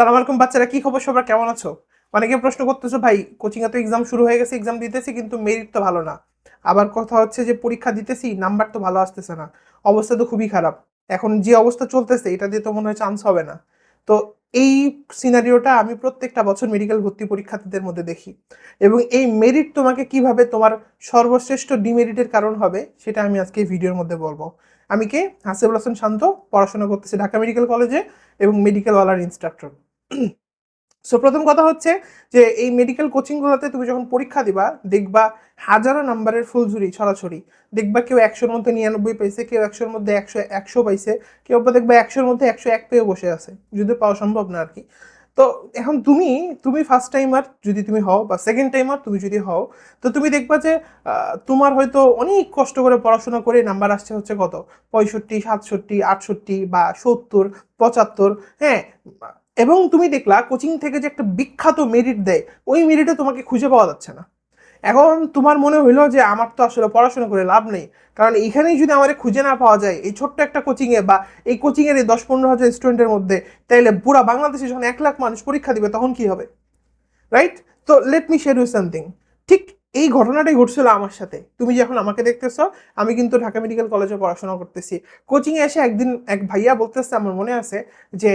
সালাম আলাইকুম বাচ্চারা কি খবর? সবার কেমন আছো? অনেকে প্রশ্ন করতেছো, ভাই কোচিং এ তো এক্সাম শুরু হয়ে গেছে এক্সাম দিতেছি, কিন্তু মেরিট তো ভালো না। আবার কথা হচ্ছে যে, পরীক্ষা দিতেছি নাম্বার তো ভালো আসতেছে না। অবস্থা তো খুবই খারাপ। এখন যে অবস্থা চলতেছে, এটা দিয়ে তো মনে হয় চান্স হবে না। তো এই সিনারিওটা আমি প্রত্যেকটা বছর মেডিকেল ভর্তি পরীক্ষার্থীদের মধ্যে দেখি। এবং এই মেরিট তোমাকে কীভাবে তোমার সর্বশ্রেষ্ঠ ডিমেরিটের কারণ হবে, সেটা আমি আজকে ভিডিওর মধ্যে বলব। আমি কে? হাসিবুল হাসান শান্ত, পড়াশোনা করতেছি ঢাকা মেডিকেল কলেজে এবং মেডিকেল ওয়ালার ইনস্ট্রাক্টর সো প্রথম কথা হচ্ছে যে এই মেডিকেল কোচিংগুলোতে তুমি যখন পরীক্ষা দিবা, দেখবা হাজারো নাম্বারের ফুলঝুরি ছড়াছড়ি। দেখবা কেউ একশোর মধ্যে নিরানব্বই পাইছে, কেউ একশোর মধ্যে একশো একশো পাইছে, কেউ বা দেখবা একশোর মধ্যে একশো এক পেয়ে বসে আছে, যদি পাওয়া সম্ভব না আর কি তো এখন তুমি তুমি ফার্স্ট টাইমার যদি তুমি হও বা সেকেন্ড টাইমার তুমি যদি হও, তো তুমি দেখবা যে তোমার হয়তো অনেক কষ্ট করে পড়াশোনা করে নাম্বার আসছে হচ্ছে কত? পঁয়ষট্টি, সাতষট্টি, আটষট্টি বা সত্তর, পঁচাত্তর হ্যাঁ এবং তুমি দেখলা কোচিং থেকে যে একটা বিখ্যাত মেরিট দেয়, ওই মেরিটে তোমাকে খুঁজে পাওয়া যাচ্ছে না। এখন তোমার মনে হইল যে আমার তো আসলে পড়াশোনা করে লাভ নেই, কারণ এইখানেই যদি আমার খুঁজে না পাওয়া যায়, এই ছোট্ট একটা কোচিংয়ে বা এই কোচিংয়ের এই দশ পনেরো হাজার স্টুডেন্টের মধ্যে তাইলে পুরা বাংলাদেশে যখন এক লাখ মানুষ পরীক্ষা দিবে তখন কি হবে? রাইট তো let me share you something ঠিক এই ঘটনাটাই ঘটছিল আমার সাথে। তুমি যখন আমাকে দেখতেছো, আমি কিন্তু ঢাকা মেডিকেল কলেজে পড়াশোনা করতেছি। কোচিংয়ে এসে একদিন এক ভাইয়া বলতেছে, আমার মনে আছে যে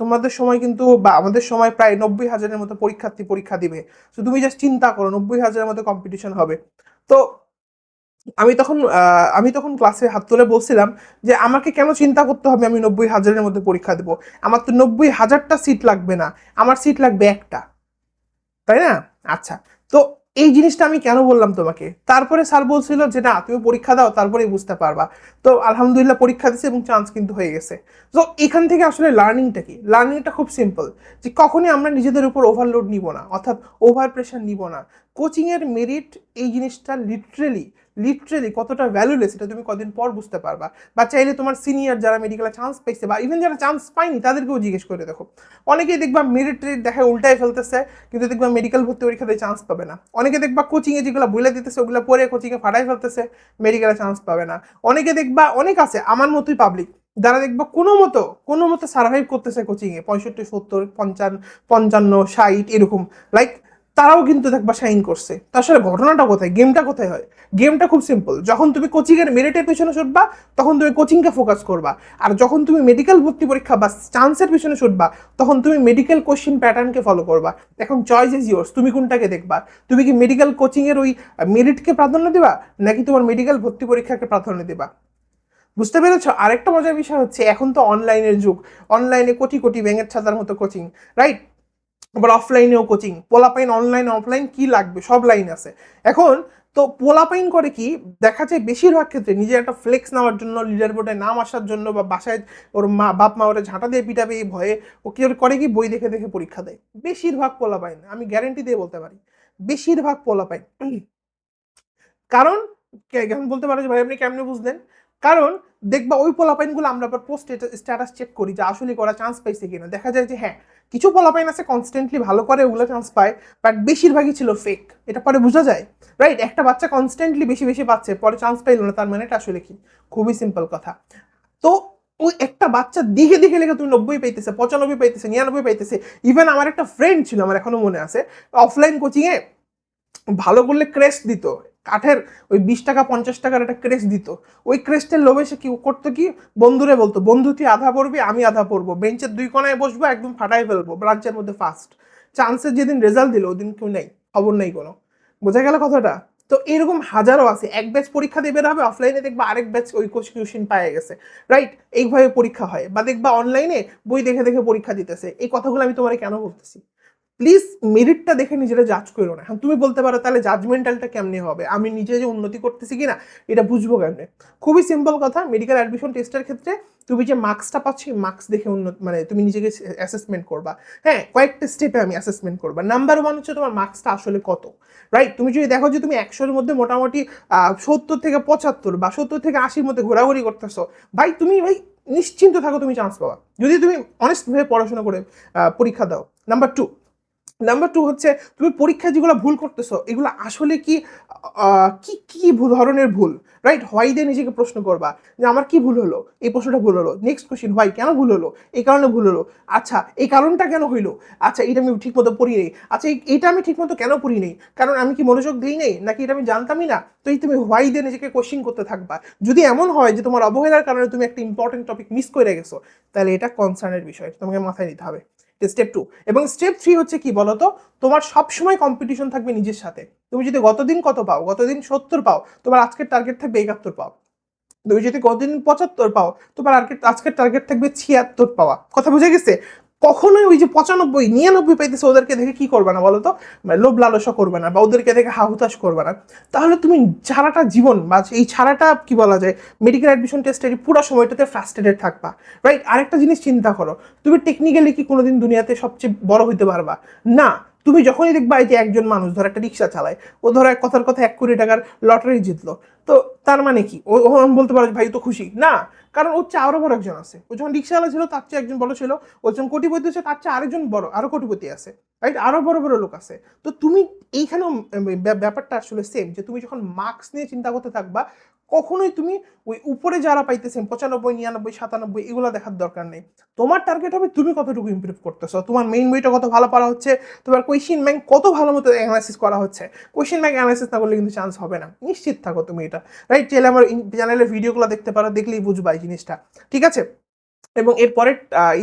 তোমাদের সময় কিন্তু বা আমাদের সময় প্রায় নব্বই হাজারের মতো পরীক্ষার্থী পরীক্ষা দিবে। তো তুমি জাস্ট চিন্তা করো, নব্বই হাজারের মতো কম্পিটিশন হবে। তো আমি তখন আমি তখন ক্লাসে হাত তুলে বলছিলাম যে, আমাকে কেন চিন্তা করতে হবে? আমি নব্বই হাজারের মধ্যে পরীক্ষা দেবো। আমার তো নব্বই হাজারটা সিট লাগবে না। আমার সিট লাগবে একটা। তাই না? আচ্ছা। তো এই জিনিসটা আমি কেন বললাম তোমাকে? তারপরে স্যার বলছিল যে, না, তুমি পরীক্ষা দাও, তারপরেই বুঝতে পারবা। তো আলহামদুলিল্লাহ পরীক্ষা দিছে এবং চান্স কিন্তু হয়ে গেছে। তো এখান থেকে আসলে লার্নিংটা কি? লার্নিংটা খুব সিম্পল যে কখনই আমরা নিজেদের উপর ওভারলোড নিব না, অর্থাৎ ওভার প্রেশার নিব না। কোচিংয়ের মেরিট এই জিনিসটা লিটারেলি লিটারেলি কতটা ভ্যালুলেস এটা তুমি কদিন পর বুঝতে পারবা। বা চাইলে তোমার সিনিয়র যারা মেডিকেলে চান্স পাইছে, বা ইভেন যারা চান্স পায়নি, তাদেরকেও জিজ্ঞেস করে দেখো। অনেকেই দেখবা মেরিট টেরিট দেখায় উল্টায় ফেলতেছে, কিন্তু দেখবা মেডিকেল ভর্তি পরীক্ষাতে চান্স পাবে না। অনেকে দেখবা কোচিংয়ে যেগুলো বলে দিতেছে, ওগুলো পরে কোচিংয়ে ফাটাই ফেলতেছে মেডিকেলে চান্স পাবে না। অনেকে দেখবা, অনেক আছে, আমার মতোই পাবলিক যারা দেখবা কোনো মতো কোনো মতো সার্ভাইভ করতেছে কোচিংয়ে পঁয়ষট্টি, সত্তর পঞ্চান্ন পঞ্চান্ন, ষাট, এরকম। লাইক তারাও কিন্তু দেখবা সাইন করছে। তো ঘটনাটা কোথায়? গেমটা কোথায় হয়? গেমটা খুব সিম্পল যখন তুমি কোচিংয়ের মেরিটের পিছনে ছুটবা, তখন তুমি কোচিংকে ফোকাস করবা। আর যখন তুমি মেডিকেল ভর্তি পরীক্ষা বা চান্সের পিছনে ছুটবা, তখন তুমি মেডিকেল কোশ্চিন প্যাটার্নকে ফলো করবা। এখন চয়েস ইজ ইয়োর্স তুমি কোনটাকে দেখবা? তুমি কি মেডিকেল কোচিংয়ের ওই মেরিটকে প্রাধান্য দিবা? নাকি তোমার মেডিকেল ভর্তি পরীক্ষাকে প্রাধান্য দিবা? বুঝতে পেরেছ? আরেকটা মজার বিষয় হচ্ছে, এখন তো অনলাইনের যুগ। অনলাইনে কোটি কোটি ব্যাঙের ছাতার মতো কোচিং রাইট আবার অফলাইনেও কোচিং পোলাপাইন অনলাইন অফলাইন কি লাগবে? সব লাইন আছে। এখন তো পোলাপাইন করে কি দেখা যায় বেশিরভাগ ক্ষেত্রে নিজের একটা ফ্লেক্স নেওয়ার জন্য লিডার বোর্ডে নাম আসার জন্য বা বাসায় ওর মা, বাপ মা ওরা ঝাঁটা দিয়ে পিটাবে এই ভয়ে ও কি করে কি? বই দেখে দেখে পরীক্ষা দেয়। বেশিরভাগ পোলাপাইন, আমি গ্যারেন্টি দিয়ে বলতে পারি, বেশিরভাগ পোলাপাইন। কারণ কেমন বলতে পারো যে ভাই আপনি কেমনে বুঝলেন? কারণ দেখবা ওই পোলাপাইনগুলো আমরা আবার পোস্ট স্ট্যাটাস চেক করি যে আসলে করা চান্স পাইছে কিনা। দেখা যায় যে হ্যাঁ কিছু পোলাপাইন আছে কনস্ট্যান্টলি ভালো করে ওগুলো চান্স পায় বাট বেশিরভাগই ছিল ফেক এটা পরে বোঝা যায় রাইট একটা বাচ্চা কনস্ট্যান্টলি বেশি বেশি পাচ্ছে, পরে চান্স পাইলো না, তার মানে এটা আসলে কি? খুবই সিম্পল কথা। তো ওই একটা বাচ্চা দিকে দিকে লেগে তুমি নব্বই পাইতেছে, পঁচানব্বই পাইতেছে, নিরানব্বই পাইতেছে। ইভেন আমার একটা ফ্রেন্ড ছিল, আমার এখনও মনে আছে অফলাইন কোচিংয়ে ভালো করলে ক্রেস্ট দিত। কাঠের ওই বিশ টাকা, পঞ্চাশ টাকার একটা ক্রেস্ট দিত। ওই ক্রেস্টের লোভে সে কি করতো কি? বন্ধুরে বলতো, বন্ধু, তুই আধা পড়বি, আমি আধা পড়ব। বেঞ্চের দুই কোনায় বসবো, একদম ফাটাই ফেলব, ব্রাঞ্চের মধ্যে ফার্স্ট চান্সের যেদিন রেজাল্ট দিল, ওদিন কেউ নেই, খবর নেই কোনো। বোঝা গেল কথাটা? তো এরকম হাজারো আছে, এক ব্যাচ পরীক্ষা দিয়ে বের হবে অফলাইনে দেখবা আরেক ব্যাচ ওই কোশ্চেন পায়ে গেছে। রাইট এইভাবে পরীক্ষা হয়। বা দেখবা অনলাইনে বই দেখে দেখে পরীক্ষা দিতেছে। এই কথাগুলো আমি তোমার কেন বলতেছি? প্লিজ মেরিটটা দেখে নিজেরা জাজ করো না। হ্যাঁ তুমি বলতে পারো তাহলে জাজমেন্টালটা কেমনে হবে? আমি নিজে যে উন্নতি করতেছি কিনা, এটা বুঝব কেমনে? খুবই সিম্পল কথা মেডিকেল অ্যাডমিশন টেস্টের ক্ষেত্রে তুমি যে মার্কসটা পাচ্ছ মার্কস দেখে উন্নত মানে তুমি নিজেকে অ্যাসেসমেন্ট করবা। হ্যাঁ কয়েকটা স্টেপে আমি অ্যাসেসমেন্ট করবা। নাম্বার ওয়ান হচ্ছে তোমার মার্কসটা আসলে কত রাইট তুমি যদি দেখো যে তুমি একশোর মধ্যে মোটামুটি সত্তর থেকে পঁচাত্তর বা সত্তর থেকে আশির মধ্যে ঘোরাঘুরি করতেছো, ভাই তুমি, ভাই নিশ্চিন্ত থাকো তুমি চান্স পাবা। যদি তুমি অনেস্টভাবে পড়াশোনা করে পরীক্ষা দাও। নাম্বার টু নাম্বার টু হচ্ছে, তুমি পরীক্ষা যেগুলো ভুল করতেছো, এগুলো আসলে কি কি কি ধরনের ভুল? রাইট হোয়াই দিয়ে নিজেকে প্রশ্ন করবা যে আমার কি ভুল হলো? এই প্রশ্নটা ভুল হলো। নেক্সট কোশ্চেন হোয়াই কেন ভুল হলো? এই কারণে ভুল হলো। আচ্ছা এই কারণটা কেন হইল? আচ্ছা এটা আমি ঠিক মতো পড়ি নেই। আচ্ছা এইটা আমি ঠিক মতো কেন পড়ি নেই? কারণ আমি কি মনোযোগ দিই নেই? নাকি এটা আমি জানতামই না? তো এই তুমি হোয়াই দিয়ে নিজেকে কোশ্চিন করতে থাকবা। যদি এমন হয় যে তোমার অবহেলার কারণে তুমি একটা ইম্পর্টেন্ট টপিক মিস করে গেছো, তাহলে এটা কনসার্নের বিষয়, তোমাকে মাথায় নিতে হবে। স্টেপ টু এবং স্টেপ থ্রি হচ্ছে কি বলতো? তোমার সবসময় কম্পিটিশন থাকবে নিজের সাথে। তুমি যদি গতদিন কত পাও? গতদিন সত্তর পাও, তোমার আজকের টার্গেট থাকবে একাত্তর পাও। তুমি যদি গতদিন পঁচাত্তর পাও, তোমার আজকের আজকের টার্গেট থাকবে ছিয়াত্তর পাওয়া। কথা বুঝে গেছে? কখনোই ওই যে পঁচানব্বই, নিরানব্বই পাইতেছে ওদেরকে দেখে কি করবে না বলো তো মানে লোভ লালসা করবে না বা ওদেরকে দেখে হাহুতাশ করবে না। তাহলে তুমি সারাটা জীবন বা এই ছাড়াটা কি বলা যায় মেডিকেল অ্যাডমিশন টেস্টের পুরো সময়টাতে ফ্রাস্ট্রেটেড থাকবা রাইট আরেকটা জিনিস চিন্তা করো, তুমি টেকনিক্যালি কি কোনোদিন দুনিয়াতে সবচেয়ে বড় হইতে পারবা? না তুমি যখনই দেখবা এই যে একজন মানুষ, ধর একটা রিক্সা চালায়, ও ধরো এক কথার কথা এক কোটি টাকার লটারি জিতলো, তো তার মানে কি? ও বলতে পারো ভাই তো খুশি। না, কারণ ওর চেয়ে আরও বড় একজন আছে। ও যখন রিক্সাওয়ালা ছিল, তার চেয়ে একজন বড় ছিল। ও যখন কোটিপতি আছে তার চেয়ে আরেকজন বড়, আরও কোটিপতি আছে রাইট আরও বড় বড় লোক আছে। তো তুমি এইখানেও ব্যাপারটা আসলে সেম যে তুমি যখন মার্কস নিয়ে চিন্তা করতে থাকবা কখনোই তুমি ওই উপরে যারা পাইতেছেন, পঁচানব্বই, নিরানব্বই, সাতানব্বই, এগুলো দেখার দরকার নেই। তোমার টার্গেট হবে তুমি কতটুকু ইম্প্রুভ করতেছো? তোমার মেইন বইটা কত ভালো পড়া হচ্ছে? তোমার কোয়েশ্চেন ব্যাংক কত ভালো মতো অ্যানালাইসিস করা হচ্ছে? কোয়েশ্চিন ব্যাংক অ্যানালাইসিস না করলে কিন্তু চান্স হবে না। নিশ্চিত থাকো তুমি এটা। রাইট চাইলে আমার চ্যানেলের ভিডিওগুলো দেখতে পারো, দেখলেই বুঝবা এই জিনিসটা। ঠিক আছে? এবং এরপরে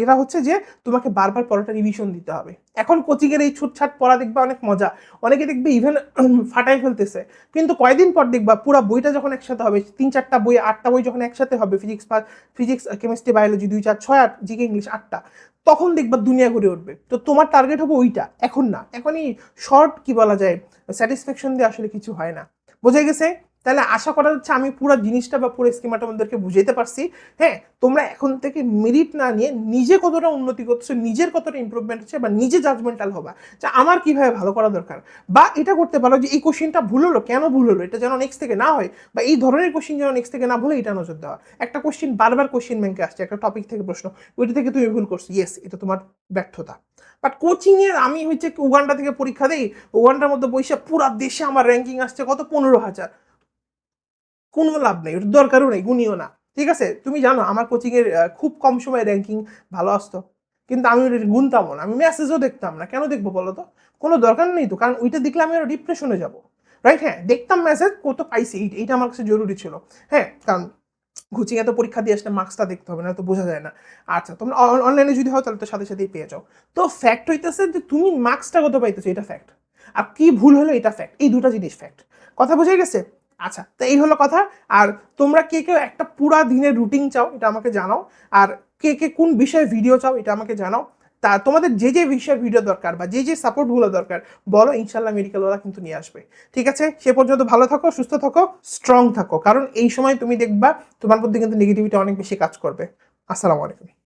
এরা হচ্ছে যে তোমাকে বারবার পড়াটা রিভিশন দিতে হবে। এখন কোচিংয়ের এই ছুটছাট পড়া দেখবে অনেক মজা। অনেকে দেখবে ইভেন ফাটাই ফেলতেছে। কিন্তু কয়দিন পর দেখবা পুরো বইটা যখন একসাথে হবে, তিন চারটা বই, আটটা বই যখন একসাথে হবে ফিজিক্স ফিজিক্স কেমিস্ট্রি বায়োলজি দুই চার, ছয়, আট, জিকে ইংলিশ আটটা, তখন দেখবা দুনিয়া ঘুরে উঠবে। তো তোমার টার্গেট হবে ওইটা, এখন না। এখনই শর্ট কি বলা যায় স্যাটিসফ্যাকশন দিয়ে আসলে কিছু হয় না। বোঝা গেছে? তাহলে আশা করা যাচ্ছে আমি পুরো জিনিসটা বা পুরো স্কিমাটা আমাদেরকে বুঝাইতে পারছি। হ্যাঁ তোমরা এখন থেকে মেরিট না নিয়ে নিজে কতটা উন্নতি করছ, নিজের কতটা ইম্প্রুভমেন্ট হচ্ছে বা নিজে জাজমেন্টাল হবা যে আমার কীভাবে ভালো করা দরকার? বা এটা করতে পারো যে এই কোশ্চেনটা ভুল হলো, কেন ভুল হলো? এটা যেন নেক্সট থেকে না হয় বা এই ধরনের কোশ্চেন যেন নেক্সট থেকে না ভুলে এটা নজর দেওয়া। একটা কোশ্চেন বারবার কোশ্চেন ব্যাংকে আসছে, একটা টপিক থেকে প্রশ্ন, ওইটা থেকে তুমি ভুল করছ। ইয়েস এটা তোমার ব্যর্থতা। বাট কোচিং এর আমি হচ্ছে উগান্ডা থেকে পরীক্ষা দেই উগান্ডার মধ্যে বৈশা পুরা দেশে আমার র্যাঙ্কিং আসছে কত? পনেরো হাজার। কোনো লাভ নেই ওর দরকারও নেই গুনিও না। ঠিক আছে? তুমি জানো, আমার কোচিংয়ের খুব কম সময় র্যাঙ্কিং ভালো আসতো। কিন্তু আমি ওটা গুনতামও না, আমি মেসেজও দেখতাম না। কেন দেখব বলো তো? কোনো দরকার নেই তো, কারণ ওইটা দেখলে আমি ডিপ্রেশনে যাব। রাইট হ্যাঁ দেখতাম মেসেজ কত পাইছি, এইটা আমার কাছে জরুরি ছিল। হ্যাঁ কারণ কোচিং এত পরীক্ষা দিয়ে আসলে মার্কসটা দেখতে হবে, না তো বোঝা যায় না। আচ্ছা তোমরা অনলাইনে যদি হয় তাহলে তো সাথে সাথেই পেয়ে যাও। তো ফ্যাক্ট হইতেছে যে তুমি মার্কসটা কত পাইতেছো, এটা ফ্যাক্ট আর কি ভুল হলো, এটা ফ্যাক্ট এই দুটো জিনিস ফ্যাক্ট কথা বোঝা গেছে? আচ্ছা তো এই হলো কথা। আর তোমরা কে কেউ একটা পুরা দিনের রুটিন চাও, এটা আমাকে জানাও। আর কে কে কোন বিষয়ে ভিডিও চাও, এটা আমাকে জানাও। তা তোমাদের যে যে বিষয়ের ভিডিও দরকার বা যে যে সাপোর্টগুলো দরকার, বলো ইনশাল্লাহ মেডিকেলওয়ালা কিন্তু নিয়ে আসবে। ঠিক আছে? সে পর্যন্ত ভালো থাকো, সুস্থ থাকো স্ট্রং থাকো। কারণ এই সময় তুমি দেখবা তোমার মধ্যে কিন্তু নেগেটিভিটি অনেক বেশি কাজ করবে। আসসালামু আলাইকুম।